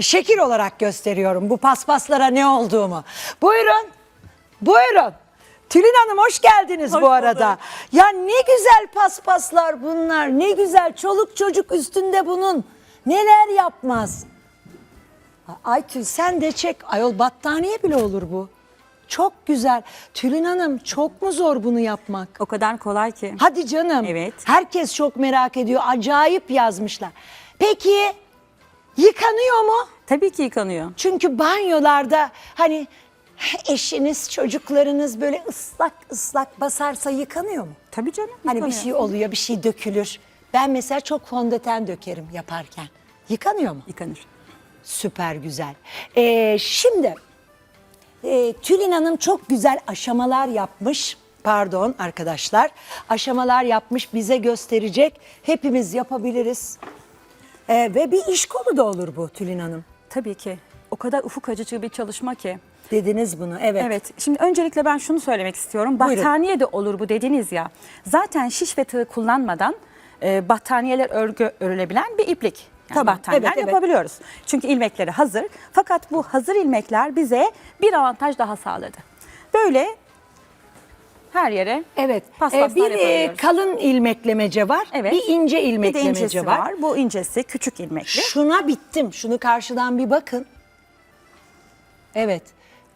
şekil olarak gösteriyorum bu paspaslara ne olduğumu. Buyurun. Buyurun. Tülin Hanım hoş geldiniz Hoş bu arada. bulduk. Ya ne güzel paspaslar bunlar. Ne güzel çoluk çocuk üstünde bunun. Neler yapmaz. Aytül sen de çek. Ayol battaniye bile olur bu. Çok güzel. Tülin Hanım çok mu zor bunu yapmak? O kadar kolay ki. Hadi canım. Evet. Herkes çok merak ediyor. Acayip yazmışlar. Peki yıkanıyor mu? Tabii ki yıkanıyor. Çünkü banyolarda hani eşiniz, çocuklarınız böyle ıslak ıslak basarsa yıkanıyor mu? Tabii canım. Hani bir yıkanıyor. şey oluyor, bir şey dökülür. Ben mesela çok fondöten dökerim yaparken. Yıkanıyor mu? Yıkanır. Süper güzel. Ee, şimdi e, Tülin Hanım çok güzel aşamalar yapmış. Pardon arkadaşlar. Aşamalar yapmış bize gösterecek. Hepimiz yapabiliriz. Ee, ve bir iş kolu da olur bu Tülin Hanım. Tabii ki. O kadar ufuk açıcı bir çalışma ki. Dediniz bunu evet. Evet. Şimdi öncelikle ben şunu söylemek istiyorum. Buyurun. Battaniye de olur bu dediniz ya. Zaten şiş ve tığ kullanmadan e, battaniyeler örgü örülebilen bir iplik. Yani Tamam, battaniyeler evet, evet. yapabiliyoruz. Çünkü ilmekleri hazır. Fakat bu hazır ilmekler bize bir avantaj daha sağladı. Böyle her yere Evet. paspaslar Ee, bir e, kalın ilmeklemece var. Evet. Bir ince Bir de ilmeklemece incesi var. var. Bu incesi küçük ilmekli. Şuna bittim. Şunu karşıdan bir bakın. Evet.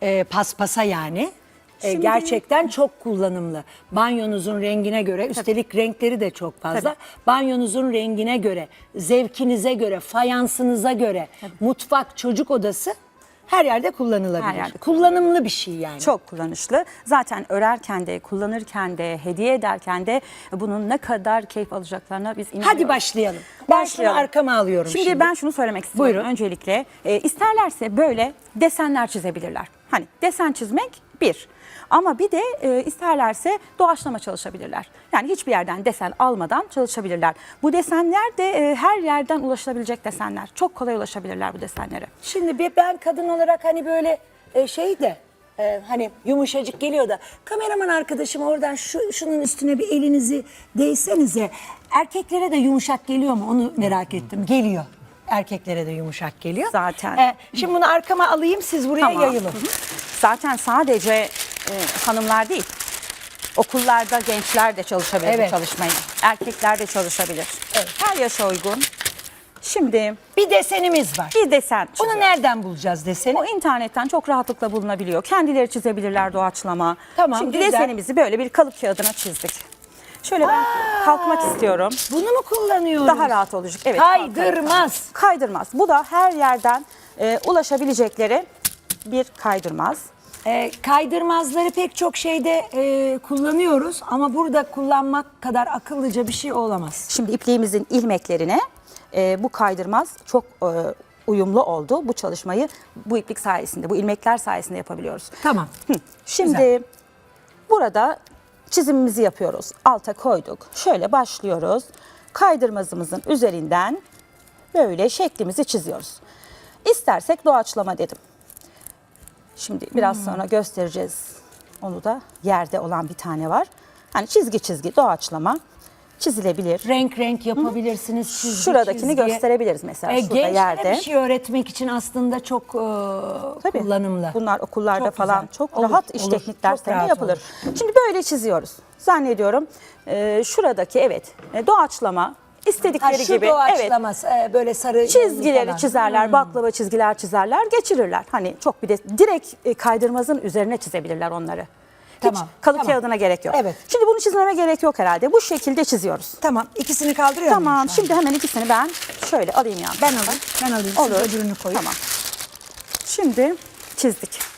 Ee, paspasa yani. Şimdi- gerçekten çok kullanımlı. Banyonuzun rengine göre, üstelik renkleri de çok fazla. Tabii. Banyonuzun rengine göre, zevkinize göre, fayansınıza göre, mutfak, çocuk odası her yerde kullanılabilir. Her yerde Kullanımlı bir şey yani. Çok kullanışlı. Zaten örerken de, kullanırken de, hediye ederken de bunun ne kadar keyif alacaklarına biz inanıyoruz. Hadi başlayalım. Ben şunu arkama alıyorum Şimdi, şimdi. ben şunu söylemek istiyorum Buyurun. öncelikle. E, isterlerse böyle desenler çizebilirler. Hani desen çizmek bir. Ama bir de e, isterlerse doğaçlama çalışabilirler. Yani hiçbir yerden desen almadan çalışabilirler. Bu desenler de e, her yerden ulaşılabilecek desenler. Çok kolay ulaşabilirler bu desenlere. Şimdi bir ben kadın olarak hani böyle e, şey de e, hani yumuşacık geliyor da kameraman arkadaşım oradan şu şunun üstüne bir elinizi değsenize. Erkeklere de yumuşak geliyor mu onu merak ettim. Geliyor. Erkeklere de yumuşak geliyor. Zaten. E, şimdi bunu arkama alayım siz buraya Tamam. yayılın. Zaten sadece e, hanımlar değil. Okullarda gençler de çalışabilir Evet. çalışmayı. Erkekler de çalışabilir. Her yaşa uygun. Şimdi Bir desenimiz var. bir desen Bunu çiziyoruz. nereden bulacağız deseni? O internetten çok rahatlıkla bulunabiliyor. Kendileri çizebilirler doğaçlama. Tamam, Şimdi güzel. desenimizi böyle bir kalıp kağıdına çizdik. Şöyle ben kalkmak istiyorum. Bunu mu kullanıyoruz? Daha rahat olacak. Evet. Kaydırmaz. Kaydırmaz. Bu da her yerden e, ulaşabilecekleri bir kaydırmaz. E, kaydırmazları pek çok şeyde e, kullanıyoruz ama burada kullanmak kadar akıllıca bir şey olamaz. Şimdi ipliğimizin ilmeklerine e, bu kaydırmaz çok e, uyumlu oldu. Bu çalışmayı bu iplik sayesinde, bu ilmekler sayesinde yapabiliyoruz. Tamam. Hı. Şimdi Güzel. burada çizimimizi yapıyoruz. Alta koyduk. Şöyle başlıyoruz. Kaydırmazımızın üzerinden böyle şeklimizi çiziyoruz. İstersek doğaçlama dedim. Şimdi biraz Hmm. sonra göstereceğiz. Onu da yerde olan bir tane var. Hani çizgi çizgi doğaçlama çizilebilir. renk renk yapabilirsiniz. Çizgi, Şuradakini çizgi. gösterebiliriz mesela E, şurada yerde. bir şey öğretmek için aslında çok e, Tabii. kullanımlı. Bunlar okullarda Çok falan güzel. çok Olur, rahat iş olur. teknik derslerinde yapılır. Şimdi böyle çiziyoruz. Zannediyorum e, şuradaki evet e, doğaçlama Ha, istedikleri şu gibi evet e, böyle sarı çizgileri falan. çizerler, baklava çizgiler çizerler, geçirirler. Hani çok bir de direkt e, kaydırmazın üzerine çizebilirler onları. Tamam, Hiç kalıp tamam. kağıdına gerek yok. Evet. Şimdi bunu çizmeme gerek yok herhalde. Bu şekilde çiziyoruz. Tamam ikisini kaldırıyor muyum Tamam an? şimdi hemen ikisini ben şöyle alayım yani. ben alayım. Ben alayım. Olur. Siz öbürünü koyun. Tamam. Şimdi çizdik.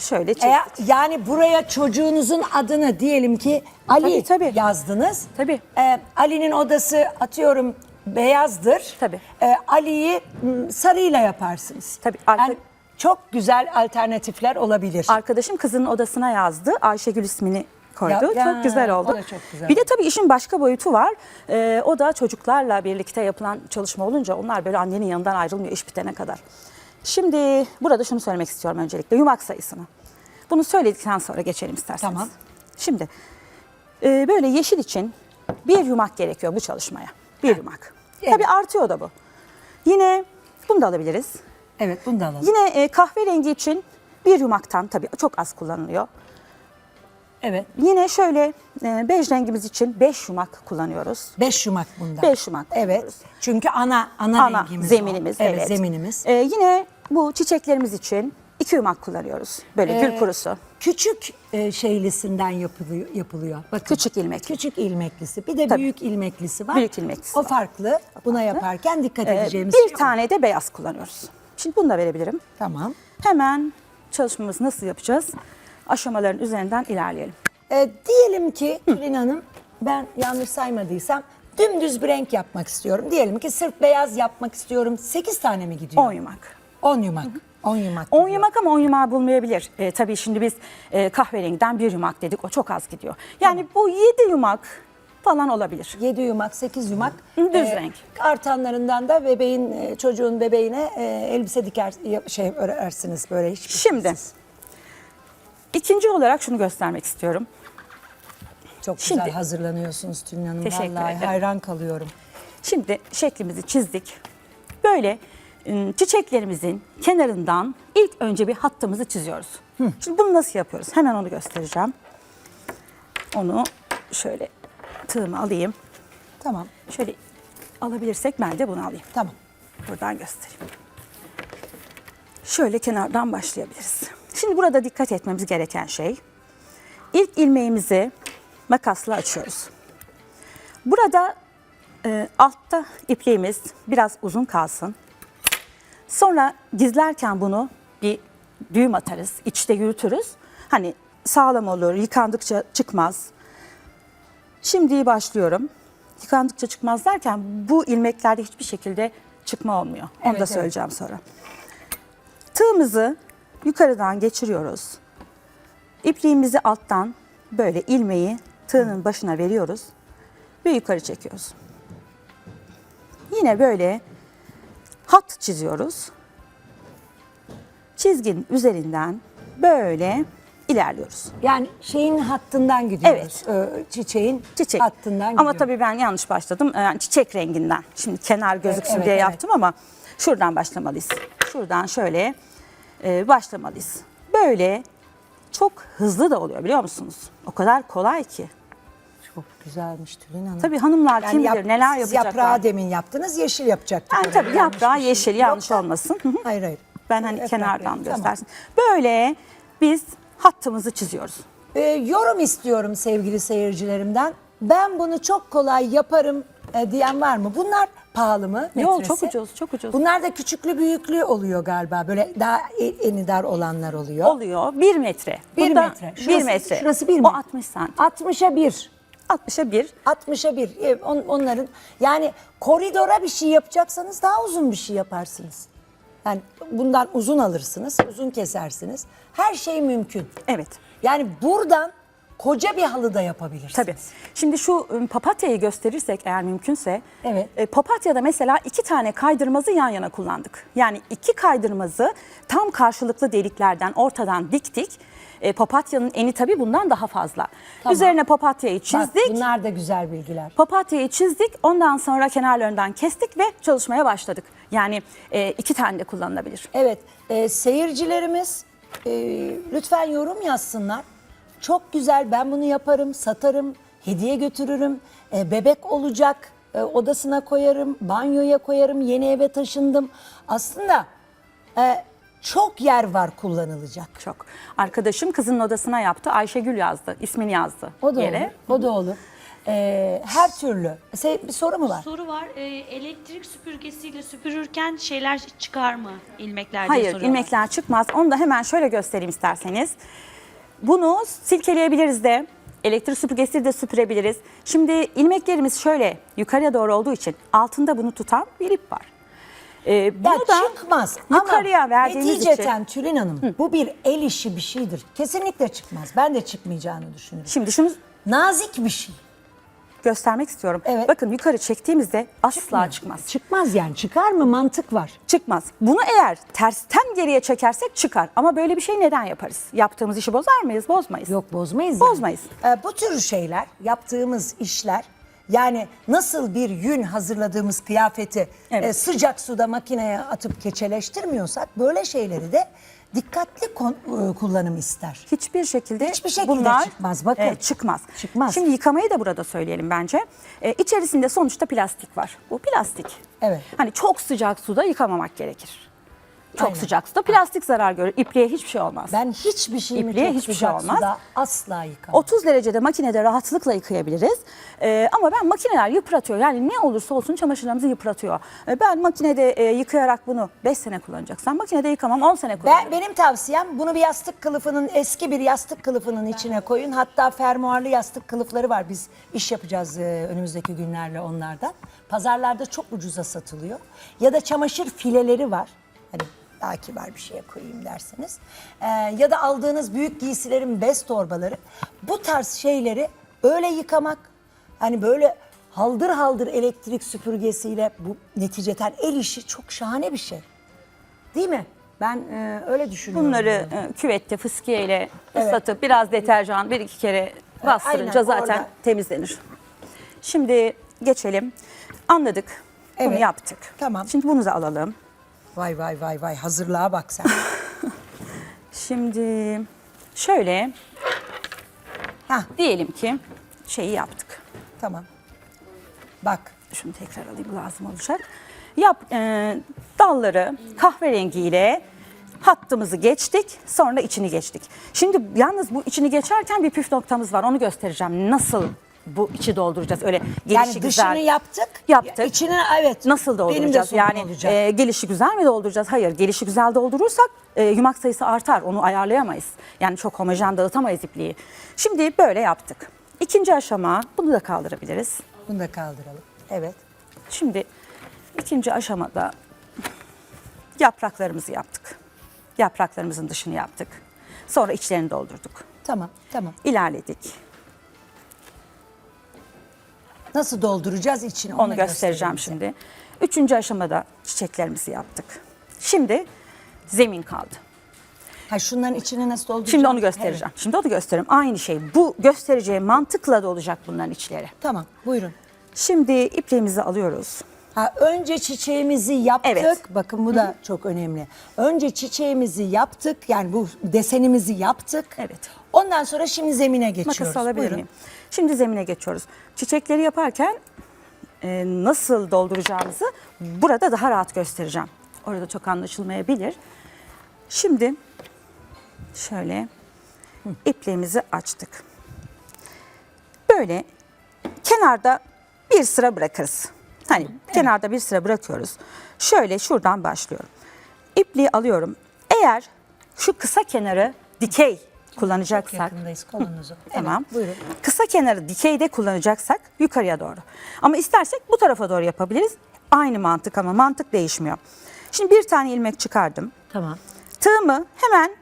Şöyle çizdik. E, yani buraya çocuğunuzun adını diyelim ki Ali Tabii, tabii. yazdınız. Tabii. E, Ali'nin odası atıyorum beyazdır. Tabii. E, Ali'yi m, sarıyla yaparsınız. Tabii, arka- Yani çok güzel alternatifler olabilir. Arkadaşım kızının odasına yazdı. Ayşegül ismini koydu. Ya- ya, çok güzel oldu. o da çok güzel Bir de tabii işin başka boyutu var. Ee, o da çocuklarla birlikte yapılan çalışma olunca onlar böyle annenin yanından ayrılmıyor iş bitene kadar. Şimdi burada şunu söylemek istiyorum öncelikle yumak sayısını. Bunu söyledikten sonra geçelim isterseniz. Tamam. Şimdi e, böyle yeşil için bir yumak gerekiyor bu çalışmaya. Bir yumak. Evet. Tabii artıyor da bu. Yine Bunu da alabiliriz. Evet bunu da alalım. Yine e, kahverengi için bir yumaktan tabii çok az kullanılıyor. Evet. Yine şöyle bej rengimiz için 5 yumak kullanıyoruz. 5 yumak bunda. 5 yumak Evet. Çünkü ana ana, Ana rengimiz o. zeminimiz. Evet, zeminimiz. E, yine bu çiçeklerimiz için 2 yumak kullanıyoruz. Böyle Ee, gül kurusu. Küçük e, şeylisinden yapılıyor. yapılıyor. Bakın. Küçük ilmek. Küçük ilmeklisi. Bir de Tabii. büyük ilmeklisi var. Büyük ilmeklisi O var. farklı. Buna yaparken dikkat E, edeceğimiz bir şey o. tane de beyaz kullanıyoruz. Şimdi bunu da verebilirim. Tamam. Hemen çalışmamızı nasıl yapacağız? Aşamaların üzerinden ilerleyelim. E, diyelim ki Tülin Hanım ben yanlış saymadıysam dümdüz bir renk yapmak istiyorum. Diyelim ki sırf beyaz yapmak istiyorum. 8 tane mi gidiyor? 10 yumak. 10 yumak. 10 yumak. 10 gidiyor. yumak ama 10 yumağı bulmayabilir. E, tabii şimdi biz e, kahverengiden bir yumak dedik. O çok az gidiyor. Yani bu 7 yumak falan olabilir. 7 yumak, 8 yumak. Düz renk. Artanlarından da bebeğin, e, çocuğun bebeğine e, elbise diker, şey örersiniz böyle hiç. Şimdi ikinci olarak şunu göstermek istiyorum. Çok güzel Şimdi- hazırlanıyorsunuz Tülin Hanım. Teşekkür Vallahi ederim. hayran kalıyorum. Şimdi şeklimizi çizdik. Böyle ım, çiçeklerimizin kenarından ilk önce bir hattımızı çiziyoruz. Şimdi bunu nasıl yapıyoruz? Hemen onu göstereceğim. Onu şöyle tığımı alayım. Tamam, Şöyle alabilirsek ben de bunu alayım. tamam. Buradan göstereyim. Şöyle kenardan başlayabiliriz. Şimdi burada dikkat etmemiz gereken şey ilk ilmeğimizi makasla açıyoruz. Burada e, altta ipliğimiz biraz uzun kalsın. Sonra gizlerken bunu bir düğüm atarız, içte yürütürüz. Hani sağlam olur, yıkandıkça çıkmaz. Şimdi başlıyorum. Yıkandıkça çıkmaz derken bu ilmeklerde hiçbir şekilde çıkma olmuyor. Onu Evet, da evet. söyleyeceğim sonra. Tığımızı yukarıdan geçiriyoruz. İpliğimizi alttan böyle ilmeği tığının başına veriyoruz ve yukarı çekiyoruz. Yine böyle hat çiziyoruz. Çizginin üzerinden böyle ilerliyoruz. Yani şeyin hattından gidiyoruz. Evet. Ee, çiçeğin Çiçek. hattından ama gidiyor. tabii ben yanlış başladım. Ee, Yani çiçek renginden. Şimdi kenar gözüksün evet, diye evet. yaptım ama şuradan başlamalıyız. Şuradan şöyle e, başlamalıyız. Böyle çok hızlı da oluyor biliyor musunuz? O kadar kolay ki. Çok güzelmiş Tülin Hanım. Tabii hanımlar kim yap- bilir neler yapacaklar. yaprağı demin yaptınız, yeşil yapacaktık. Yani tabii yaprağı bir yeşil şey. yanlış Yoksa- olmasın. Hı hı. Hayır hayır. Ben hani Yaprak kenardan rengi, tamam. göstersin. Böyle biz hattımızı çiziyoruz. Ee, yorum istiyorum sevgili seyircilerimden. Ben bunu çok kolay yaparım e, diyen var mı? Bunlar pahalı mı? Yok, metresi? çok ucuz, çok ucuz. Bunlar da küçüklü büyüklü oluyor galiba. Böyle daha e- eni dar olanlar oluyor. Oluyor bir metre. Bir Bu da metre. bir Şurası- metre. şurası bir O metre. 60 santim. 60'a 1. 60'a bir. 60'a 1. E, on- onların yani koridora bir şey yapacaksanız daha uzun bir şey yaparsınız. Yani bundan uzun alırsınız, uzun kesersiniz. Her şey mümkün. Evet. Yani buradan koca bir halı da yapabilirsiniz. Tabii. Şimdi şu ım, papatyayı gösterirsek eğer mümkünse. Evet. E, papatyada mesela iki tane kaydırmazı yan yana kullandık. Yani iki kaydırmazı tam karşılıklı deliklerden ortadan diktik. E, papatyanın eni tabii bundan daha fazla. Tamam. Üzerine papatyayı Bak, çizdik. bunlar da güzel bilgiler. Papatyayı çizdik. Ondan sonra kenarlarından kestik ve çalışmaya başladık. Yani e, iki tane de kullanılabilir. Evet, e, seyircilerimiz e, lütfen yorum yazsınlar. Çok güzel, ben bunu yaparım, satarım, hediye götürürüm, e, bebek olacak, e, odasına koyarım, banyoya koyarım, yeni eve taşındım. Aslında e, çok yer var kullanılacak. Çok. Arkadaşım kızının odasına yaptı. Ayşegül yazdı. ismini yazdı O da yere. olur, o da olur. E, her türlü. Se- bir soru mu var? Soru var. Ee, elektrik süpürgesiyle süpürürken şeyler çıkar mı ilmekler diye Hayır, soruyorlar. ilmekler çıkmaz. Onu da hemen şöyle göstereyim isterseniz. Bunu silkeleyebiliriz de, elektrik süpürgesiyle de süpürebiliriz. Şimdi ilmeklerimiz şöyle yukarıya doğru olduğu için altında bunu tutan bir ip var. Ee, bunu Ya da çıkmaz. yukarıya Ama neticeten için. Tülin Hanım bu bir el işi bir şeydir. Kesinlikle çıkmaz. Ben de çıkmayacağını düşünüyorum. Şimdi şunu Nazik bir şey. göstermek istiyorum. Evet. Bakın yukarı çektiğimizde asla Çıkmıyor. çıkmaz. Çıkmaz yani. Çıkar mı? Mantık var. Çıkmaz. Bunu eğer tersten geriye çekersek çıkar. Ama böyle bir şey neden yaparız? Yaptığımız işi bozar mıyız? Bozmayız. Yok bozmayız. Bozmayız. Yani. Ee, bu tür şeyler, yaptığımız işler Yani nasıl bir yün hazırladığımız kıyafeti Evet. e, sıcak suda makineye atıp keçeleştirmiyorsak böyle şeyleri de dikkatli kon- e, kullanım ister. Hiçbir şekilde Hiçbir şekilde bunlar çıkmaz, bakın. e, çıkmaz. Çıkmaz. Şimdi yıkamayı da burada söyleyelim bence. E, içerisinde sonuçta plastik var. Bu plastik. Evet. Hani çok sıcak suda yıkamamak gerekir. Çok Aynen. sıcak suda plastik zarar görür. İpliğe hiçbir şey olmaz. Ben hiçbir şeyimi İpliğe çok hiçbir şey sıcak olmaz. suda asla yıkamam. 30 derecede makinede rahatlıkla yıkayabiliriz. Ee, ama ben makineler yıpratıyor. Yani ne olursa olsun çamaşırlarımızı yıpratıyor. Ee, ben makinede e, yıkayarak bunu 5 sene kullanacaksam makinede yıkamam 10 sene kullanırım. Ben benim tavsiyem bunu bir yastık kılıfının eski bir yastık kılıfının içine koyun. Hatta fermuarlı yastık kılıfları var. Biz iş yapacağız e, önümüzdeki günlerle onlardan. Pazarlarda çok ucuza satılıyor. Ya da çamaşır fileleri var. Hani daha kibar bir şeye koyayım derseniz. Ee, ya da aldığınız büyük giysilerin bez torbaları. Bu tarz şeyleri öyle yıkamak hani böyle haldır haldır elektrik süpürgesiyle bu neticeten el işi çok şahane bir şey. Değil mi? Ben e, öyle düşünüyorum. Bunları e, küvette fıskiyeyle Evet. ıslatıp biraz deterjan bir iki kere bastırınca aynen, zaten orada. temizlenir. Şimdi geçelim. Anladık. Bunu Evet. yaptık. Tamam. Şimdi bunu da alalım. Vay vay vay vay hazırlığa bak sen. Şimdi şöyle Hah diyelim ki şeyi yaptık. tamam. Bak Şunu tekrar alayım lazım olacak. Yap e, dalları kahverengiyle hattımızı geçtik sonra içini geçtik. Şimdi yalnız bu içini geçerken bir püf noktamız var onu göstereceğim. Nasıl bu içi dolduracağız öyle gelişi yani dışını güzel. yaptık. Yaptık. İçini evet. Nasıl dolduracağız? Yani olacak. e, gelişi güzel mi dolduracağız? Hayır, gelişi güzel doldurursak e, yumak sayısı artar. Onu ayarlayamayız. Yani çok homojen dağıtamayız ipliği. Şimdi böyle yaptık. İkinci aşama, bunu da kaldırabiliriz. Bunu da kaldıralım. Evet. Şimdi ikinci aşamada yapraklarımızı yaptık. Yapraklarımızın dışını yaptık. Sonra içlerini doldurduk. Tamam tamam. İlerledik. Nasıl dolduracağız içini Onu onu göstereceğim bize. şimdi. Üçüncü aşamada çiçeklerimizi yaptık. Şimdi zemin kaldı. Ha şunların içini nasıl dolduracağız? Şimdi onu göstereceğim. Şimdi onu gösteririm. Aynı şey. Bu göstereceğim mantıkla da olacak bunların içleri. Evet. Tamam buyurun. Şimdi ipliğimizi alıyoruz. Ha, önce çiçeğimizi yaptık. Evet. Bakın bu da çok önemli. Önce çiçeğimizi yaptık. Yani bu desenimizi yaptık. Evet. Ondan sonra şimdi zemine geçiyoruz. Makas alabilir Buyurun. miyim? Şimdi zemine geçiyoruz. Çiçekleri yaparken e, nasıl dolduracağımızı burada daha rahat göstereceğim. Orada çok anlaşılmayabilir. Şimdi şöyle ipliğimizi açtık. Böyle kenarda bir sıra bırakırız. Hani kenarda bir sıra bırakıyoruz. Şöyle şuradan başlıyorum. İpliği alıyorum. Eğer şu kısa kenarı dikey kullanacaksak Yakındayız kolunuzu. Tamam. Evet, buyurun. Kısa kenarı dikeyde kullanacaksak yukarıya doğru. Ama istersek bu tarafa doğru yapabiliriz. Aynı mantık ama mantık değişmiyor. Şimdi bir tane ilmek çıkardım. Tamam. Tığımı hemen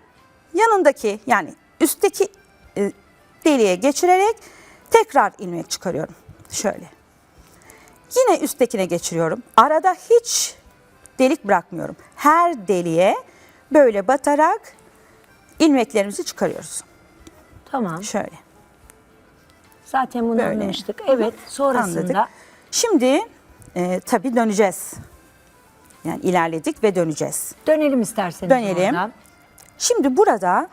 yanındaki yani üstteki e, deliğe geçirerek tekrar ilmek çıkarıyorum. Şöyle. Yine üsttekine geçiriyorum. Arada hiç delik bırakmıyorum. Her deliğe böyle batarak ilmeklerimizi çıkarıyoruz. Tamam. Şöyle. Zaten bunu Böyle. anlamıştık. Evet. Sonrasında Anladık. Şimdi e, tabii döneceğiz. Yani ilerledik ve döneceğiz. dönelim isterseniz. Dönelim. oradan. Şimdi burada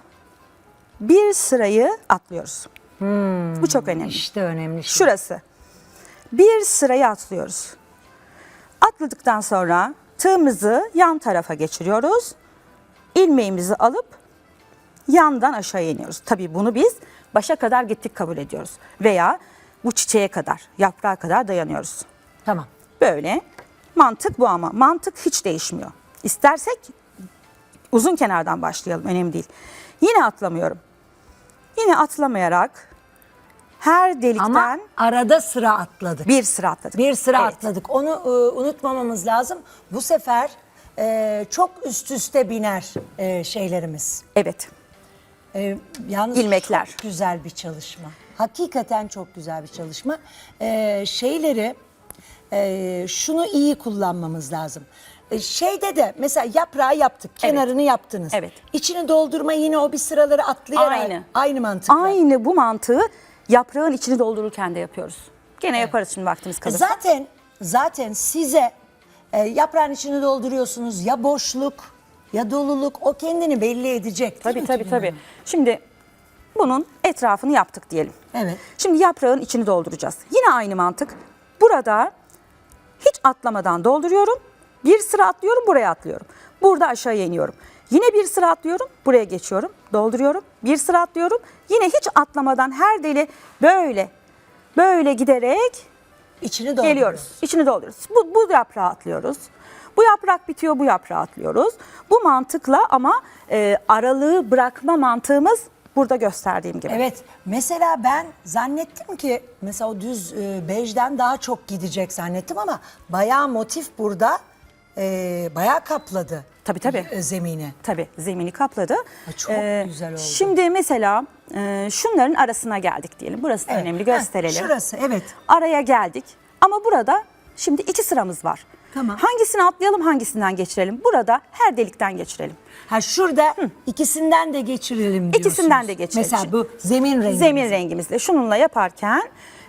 bir sırayı atlıyoruz. Bu çok önemli. İşte önemli. şey. Şurası. Bir sırayı atlıyoruz. Atladıktan sonra tığımızı yan tarafa geçiriyoruz. İlmeğimizi alıp yandan aşağı iniyoruz. Tabii bunu biz başa kadar gittik kabul ediyoruz. Veya bu çiçeğe kadar, yaprağa kadar dayanıyoruz. Tamam. Böyle. Mantık bu ama. Mantık hiç değişmiyor. İstersek uzun kenardan başlayalım. Önemli değil. Yine atlamıyorum. Yine atlamayarak her delikten Ama arada sıra atladık. bir sıra atladık. Bir sıra Evet. atladık. Onu e, unutmamamız lazım. Bu sefer e, çok üst üste biner e, şeylerimiz. Evet. E, yalnız İlmekler. çok güzel bir çalışma. Hakikaten çok güzel bir çalışma. E, şeyleri e, şunu iyi kullanmamız lazım. E, şeyde de mesela yaprağı yaptık, kenarını yaptınız. Evet. İçini doldurma yine o bir sıraları atlayarak Aynı. aynı mantıkla. Aynı bu mantığı yaprağın içini doldururken de yapıyoruz. Gene yaparız şimdi vaktimiz E kalırsa. Zaten zaten size e, yaprağın içini dolduruyorsunuz ya boşluk ya doluluk o kendini belli edecek. değil Tabii mi tabii Tülin tabii. Hanım? Şimdi bunun etrafını yaptık diyelim. Evet. Şimdi yaprağın içini dolduracağız. Yine aynı mantık. Burada hiç atlamadan dolduruyorum. Bir sıra atlıyorum, buraya atlıyorum. Burada aşağıya iniyorum. Yine bir sıra atlıyorum, buraya geçiyorum, dolduruyorum. Bir sıra atlıyorum. Yine hiç atlamadan her deli böyle böyle giderek İçini dolduruyoruz. geliyoruz. İçini dolduruyoruz. Bu, bu yaprağı atlıyoruz. Bu yaprak bitiyor, bu yaprağı atlıyoruz. Bu mantıkla ama e, aralığı bırakma mantığımız burada gösterdiğim gibi. Evet. Mesela ben zannettim ki mesela o düz e, bejden daha çok gidecek zannettim ama bayağı motif burada e, bayağı kapladı. Tabii, tabii. e, Zemini. Tabii zemini kapladı. Ay, çok güzel oldu. Şimdi mesela e, şunların arasına geldik diyelim. Burası da Evet. önemli Heh, gösterelim. şurası, evet. Araya geldik ama burada şimdi iki sıramız var. Tamam. Hangisini atlayalım hangisinden geçirelim? Burada her delikten geçirelim. Ha şurada ikisinden de geçirelim diyorsunuz. İkisinden de geçirelim. Mesela bu zemin rengi. Zemin rengimizle şununla yaparken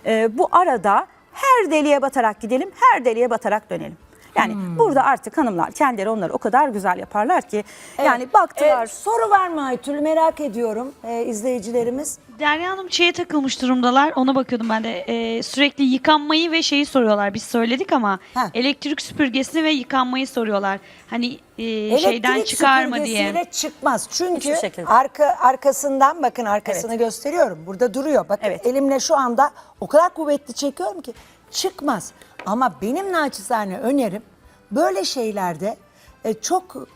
e, bu arada her deliğe batarak gidelim, her deliğe batarak dönelim. Yani Hmm. burada artık hanımlar kendileri onları o kadar güzel yaparlar ki yani baktılar. Ee, soru var mı Aytül? Merak ediyorum e, izleyicilerimiz. Derya Hanım şeye takılmış durumdalar. Ona bakıyordum ben de. Ee, sürekli yıkanmayı ve şeyi soruyorlar. Biz söyledik ama Ha. elektrik süpürgesini ve yıkanmayı soruyorlar. Hani e, şeyden Elektrik çıkar mı diye. süpürgesiyle çıkmaz. Çünkü Hiçbir şekilde. arka arkasından bakın arkasını gösteriyorum. Burada duruyor. Bakın Evet. elimle şu anda o kadar kuvvetli çekiyorum ki çıkmaz. Ama benim naçizane önerim böyle şeylerde e, çok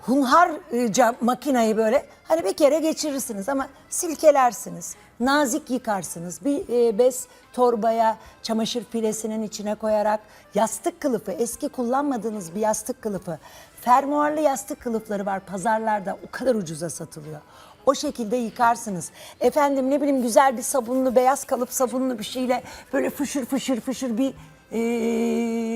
hunharca makinayı böyle hani bir kere geçirirsiniz ama silkelersiniz. Nazik yıkarsınız. Bir e, bez torbaya çamaşır filesinin içine koyarak yastık kılıfı, eski kullanmadığınız bir yastık kılıfı, fermuarlı yastık kılıfları var pazarlarda o kadar ucuza satılıyor. O şekilde yıkarsınız. Efendim ne bileyim güzel bir sabunlu, beyaz kalıp sabunlu bir şeyle böyle fışır fışır fışır bir e,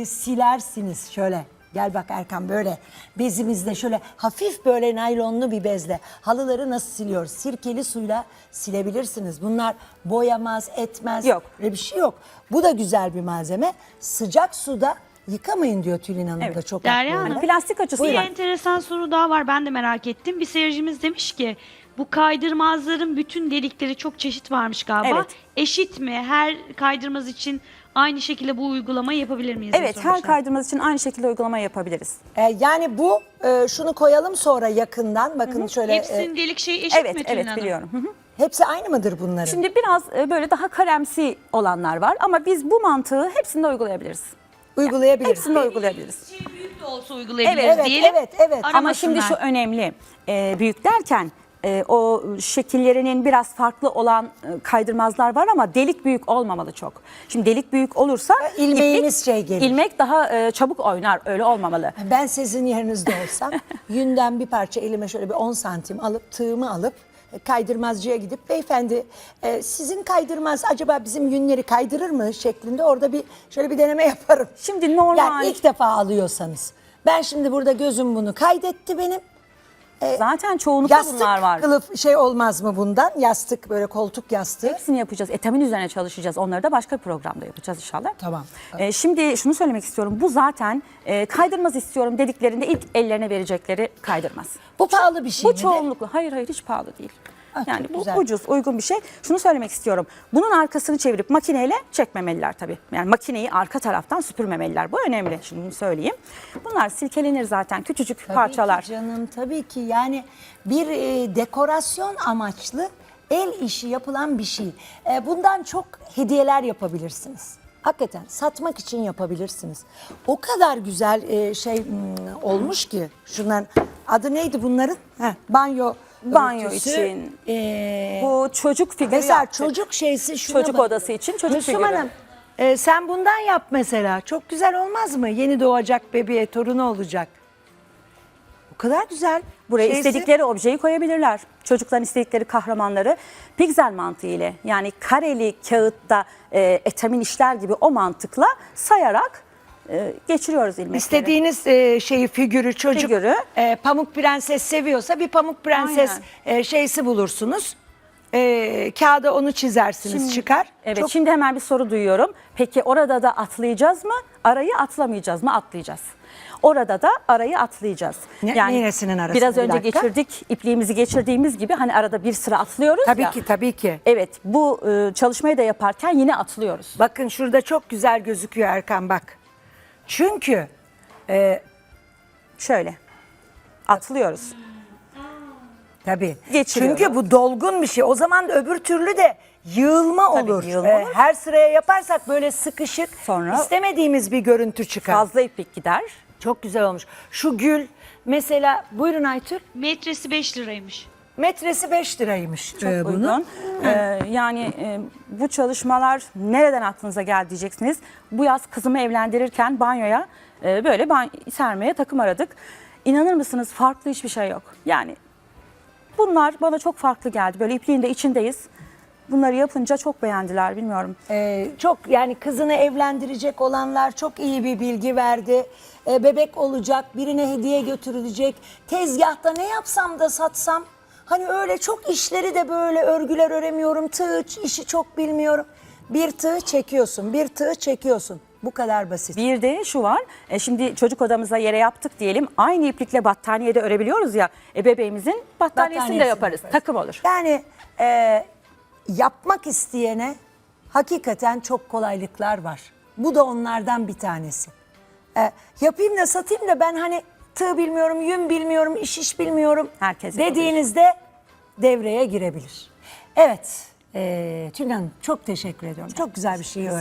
silersiniz şöyle. Gel bak Erkan böyle bezimizle şöyle hafif böyle naylonlu bir bezle halıları nasıl siliyoruz? Sirkeli suyla silebilirsiniz. Bunlar boyamaz, etmez. Yok. Öyle bir şey yok. Bu da güzel bir malzeme. Sıcak suda yıkamayın diyor Tülin Hanım da Evet. çok Derya haklı Hanım, orada. Plastik Bir açısından. enteresan soru daha var. Ben de merak ettim. Bir seyircimiz demiş ki bu kaydırmazların bütün delikleri çok çeşit varmış galiba. Evet. Eşit mi? Her kaydırmaz için aynı şekilde bu uygulamayı yapabilir miyiz? Evet her kaydırmaz için aynı şekilde uygulama yapabiliriz. E, yani bu e, şunu koyalım sonra yakından. Bakın şöyle e, Hepsinin delik şeyi eşit Evet mi Tülin evet Hanım? biliyorum. Hı hı. hepsi aynı mıdır bunların? Şimdi biraz e, böyle daha karemsi olanlar var ama biz bu mantığı hepsinde uygulayabiliriz. uygulayabiliriz. Hepsinde uygulayabiliriz. Şey büyük de olsa uygulayabiliriz Evet, evet, diyelim. evet, evet. Ama şimdi şu önemli. E, büyük derken e, o şekillerinin biraz farklı olan e, kaydırmazlar var ama delik büyük olmamalı çok. Şimdi delik büyük olursa ilmeğimiz şey gelir. ilmek daha e, çabuk oynar. Öyle olmamalı. Ben sizin yerinizde olsam yünden bir parça elime şöyle bir 10 santim alıp tığımı alıp e, kaydırmazcıya gidip beyefendi e, sizin kaydırmaz acaba bizim yünleri kaydırır mı şeklinde orada bir şöyle bir deneme yaparım. Şimdi normal- Yani ilk defa alıyorsanız. Ben şimdi burada gözüm bunu kaydetti benim. Zaten çoğunlukla Yastık bunlar var. kılıf şey olmaz mı bundan? Yastık böyle koltuk yastığı. Hepsini yapacağız. Etamin üzerine çalışacağız. Onları da başka bir programda yapacağız inşallah. Tamam. Ee, şimdi şunu söylemek istiyorum. Bu zaten e, kaydırmaz istiyorum dediklerinde ilk ellerine verecekleri kaydırmaz. Bu pahalı bir şey Bu mi çoğunlukla. Hayır hayır hiç pahalı değil. Ah, yani bu güzel. ucuz, uygun bir şey. Şunu söylemek istiyorum. Bunun arkasını çevirip makineyle çekmemeliler tabii. Yani makineyi arka taraftan süpürmemeliler. Bu önemli. Şimdi bunu söyleyeyim. Bunlar silkelenir zaten. Küçücük Tabii parçalar. ki canım tabii ki yani bir e, dekorasyon amaçlı el işi yapılan bir şey. E, bundan çok hediyeler yapabilirsiniz. Hakikaten satmak için yapabilirsiniz. O kadar güzel e, şey hmm, olmuş ki şunların adı neydi bunların? Heh, banyo Banyo örtüsü. için. E, Bu çocuk figürü mesela yaptık. çocuk şeysi şuna Çocuk bak. odası için çocuk Gülsüm figürü. Hanım, e, sen bundan yap mesela. Çok güzel olmaz mı? Yeni doğacak bebeğe torunu olacak. O kadar güzel. Buraya Şeysi- istedikleri objeyi koyabilirler. Çocukların istedikleri kahramanları piksel mantığı ile yani kareli kağıtta e, etamin işler gibi o mantıkla sayarak e, geçiriyoruz ilmekleri. İstediğiniz e, şeyi figürü çocuk Figürü. e, Pamuk Prenses seviyorsa bir Pamuk Prenses e, şeysi bulursunuz. Ee, kağıda onu çizersiniz çıkar. Evet Çok şimdi hemen bir soru duyuyorum. Peki orada da atlayacağız mı? Arayı atlamayacağız mı? Atlayacağız. Orada da arayı atlayacağız. Ne- neresinin arasında? Biraz Bir önce dakika. geçirdik, ipliğimizi geçirdiğimiz gibi hani arada bir sıra atlıyoruz tabii ya. ki tabii ki. Evet bu e, çalışmayı da yaparken yine atlıyoruz. Bakın şurada çok güzel gözüküyor Erkan bak. Çünkü e, Şöyle atlıyoruz. tabii. Çünkü bu dolgun bir şey. O zaman da öbür türlü de yığılma Tabii, olur. yığılma E, olur. her sıraya yaparsak böyle sıkışık Sonra- istemediğimiz bir görüntü çıkar. Fazla iplik gider. Çok güzel olmuş. Şu gül mesela buyurun Aytül. Metresi 5 liraymış. Metresi 5 liraymış. Çok e, bunun. uygun. Ee, yani e, bu çalışmalar nereden aklınıza geldi diyeceksiniz. Bu yaz kızımı evlendirirken banyoya e, böyle ban sermeye takım aradık. İnanır mısınız farklı hiçbir şey yok. Yani bunlar bana çok farklı geldi. Böyle ipliğin de içindeyiz. Bunları yapınca çok beğendiler bilmiyorum. Ee, çok yani kızını evlendirecek olanlar çok iyi bir bilgi verdi. Ee, bebek olacak, birine hediye götürülecek. Tezgahta ne yapsam da satsam. Hani öyle çok işleri de böyle örgüler öremiyorum. Tığ işi çok bilmiyorum. Bir tığ çekiyorsun, bir tığ çekiyorsun. Bu kadar basit. Bir de şu var. e, şimdi çocuk odamıza yere yaptık diyelim. Aynı iplikle battaniyede örebiliyoruz ya. E, bebeğimizin battaniyesini de Battaniyesini yaparız. yaparız. Takım olur. Yani e, yapmak isteyene hakikaten çok kolaylıklar var. Bu da onlardan bir tanesi. E, yapayım da satayım da ben hani tığ bilmiyorum, yün bilmiyorum, iş iş bilmiyorum Herkes dediğinizde devreye girebilir. Evet, e, Tülin Hanım çok teşekkür ediyorum. Çok güzel bir şey öğrendim.